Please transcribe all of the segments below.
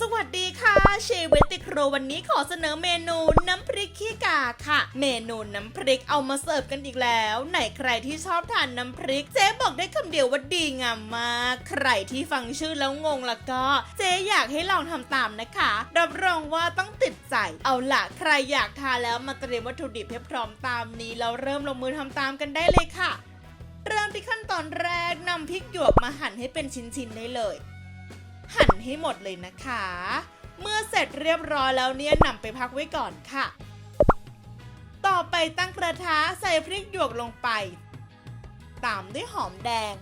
สวัสดีค่ะเชเวติครวันนี้ขอเสนอเมนูน้ำพริกขี้กาค่ะ เมนูน้ำพริกเอามาเสิร์ฟกันอีกแล้วไหนใครที่ชอบทานน้ำพริก เจ๊บอกได้คำเดียวว่าดีงามมาก ใครที่ฟังชื่อแล้วงงแล้วก็ เจ๊อยากให้ลองทำตามนะคะ รับรองว่าต้องติดใจ เอาล่ะใครอยากทานแล้วมาเตรียมวัตถุดิบให้พร้อมตามนี้แล้วเริ่มลงมือทำตามกันได้เลยค่ะ เริ่มที่ขั้นตอนแรกนำพริกหยวกมาหั่นให้เป็นชิ้นๆได้เลย หั่นให้หมดเลยนะคะ เมื่อเสร็จเรียบร้อยแล้วเนี่ยนำไปพักไว้ก่อนค่ะ ต่อไปตั้งกระทะใส่พริกหยวกลงไป ตามด้วยหอมแดง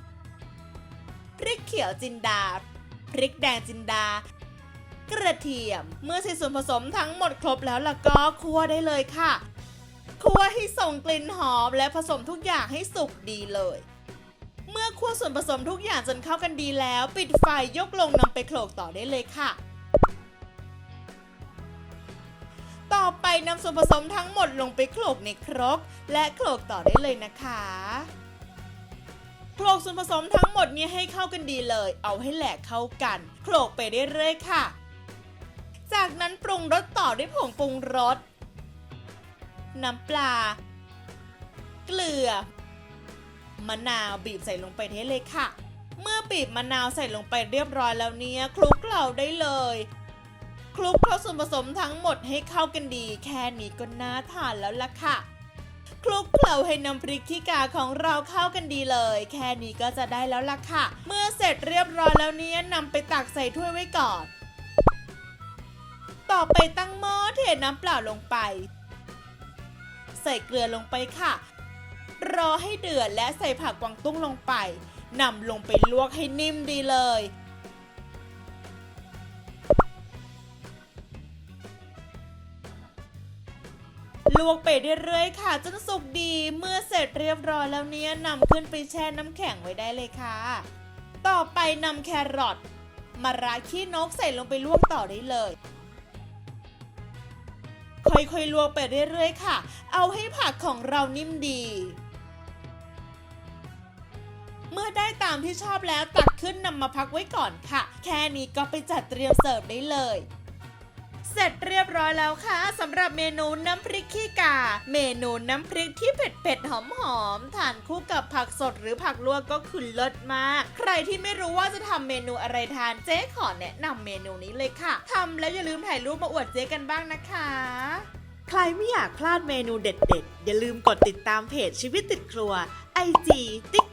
พริกเขียวจินดา พริกแดงจินดากระเทียม เมื่อใส่ส่วนผสมทั้งหมดครบแล้วล้วก็คั่วได้เลยค่ะ คั่วให้ส่งกลิ่นหอมและผสมทุกอย่างให้สุกดีเลย เมื่อคั่วส่วนผสมทุกอย่างจนเข้ากันดีแล้ว ปิดไฟยกลงนำไปโขลกต่อได้เลยค่ะ ต่อไปนำส่วนผสมทั้งหมดลงไปโขลกในครก และโขลกต่อได้เลยนะคะโขลกส่วนผสมทั้งหมดนี้ให้เข้ากันดีเลย เอาให้แหลกเข้ากัน โขลกไปเรื่อยๆค่ะ จากนั้นปรุงรสต่อด้วยผงปรุงรส น้ำปลา เกลือ มะนาวบีบใส่ลงไปเทเลยค่ะ เมื่อบีบมะนาวใส่ลงไปเรียบร้อยแล้วเนี่ยคลุกเคล้าได้เลย คลุกเคล้าส่วนผสมทั้งหมดให้เข้ากันดี แค่นี้ก็น่าทานแล้วล่ะค่ะ คลุกเคล้าให้น้ำพริกขี้กาของเราเข้ากันดีเลย แค่นี้ก็จะได้แล้วล่ะค่ะ เมื่อเสร็จเรียบร้อยแล้วเนี่ยนำไปตักใส่ถ้วยไว้ก่อน ต่อไปตั้งหม้อเทน้ำเปล่าลงไป ใส่เกลือลงไปค่ะ รอให้เดือดและใส่ผักกวางตุ้งลงไปนำลงไปลวกให้นิ่มดีเลย ลวกไปเรื่อยๆค่ะ จนสุกดีเมื่อเสร็จเรียบร้อยแล้วเนี่ยนำขึ้นไปแช่น้ำแข็งไว้ได้เลยค่ะ ต่อไปนำแครอทมะระขี้นกใส่ลงไปลวกต่อได้เลย ค่อยๆลวกไปเรื่อยๆค่ะ เอาให้ผักของเรานิ่มดี ได้ตามที่ชอบแล้วตักขึ้นนำมาพักไว้ก่อนค่ะ แค่นี้ก็ไปจัดเตรียมเสิร์ฟได้เลย เสร็จเรียบร้อยแล้วค่ะสำหรับเมนูน้ำพริกขี้กา เมนูน้ำพริกที่เผ็ดๆหอมๆทานคู่กับผักสดหรือผักลวกก็คือเลิศมาก ใครที่ไม่รู้ว่าจะทำเมนูอะไรทานเจ๊ขอแนะนำเมนูนี้เลยค่ะทำแล้วอย่าลืมถ่ายรูปมาอวดเจ๊กันบ้างนะคะใครไม่อยากพลาดเมนูเด็ดๆ อย่าลืมกดติดตามเพจชีวิตติดครัว IG tik